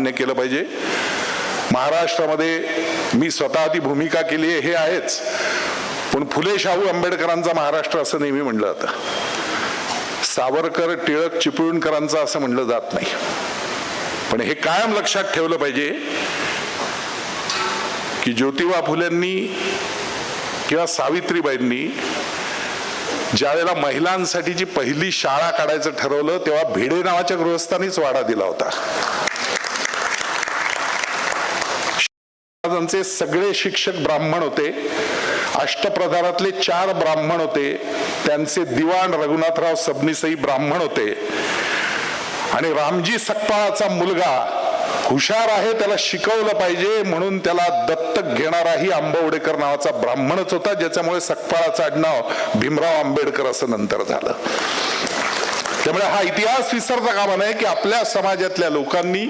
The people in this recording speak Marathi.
मान्य केलं पाहिजे. महाराष्ट्रामध्ये मी स्वतः ती भूमिका केली आहे हे आहेच. पण फुले शाहू आंबेडकरांचा महाराष्ट्र असं नेहमी म्हणलं जातं. सावरकर टिळक चिपळूणकरांचा असं म्हणलं जात नाही. पण हे कायम लक्षात ठेवलं पाहिजे की ज्योतिबा फुलेंनी किंवा सावित्रीबाईंनी ज्या वेळेला महिलांसाठीची पहिली शाळा काढायचं ठरवलं तेव्हा भिडे नावाच्या गृहस्थांनीच वाडा दिला होता. महाराजांचे सगळे शिक्षक ब्राह्मण होते. अष्टप्रधानातले चार ब्राह्मण होते. त्यांचे दिवाण रघुनाथराव सबनीसही ब्राह्मण होते. आणि रामजी सकपाळाचा मुलगा हुशार आहे त्याला शिकवलं पाहिजे म्हणून त्याला दत्तक घेणाराही आंबवडेकर नावाचा ब्राह्मणच होता ज्याच्यामुळे सकपाळाचं आडनाव भीमराव आंबेडकर असं नंतर झालं. त्यामुळे हा इतिहास विसरता कामा नये की आपल्या समाजातल्या लोकांनी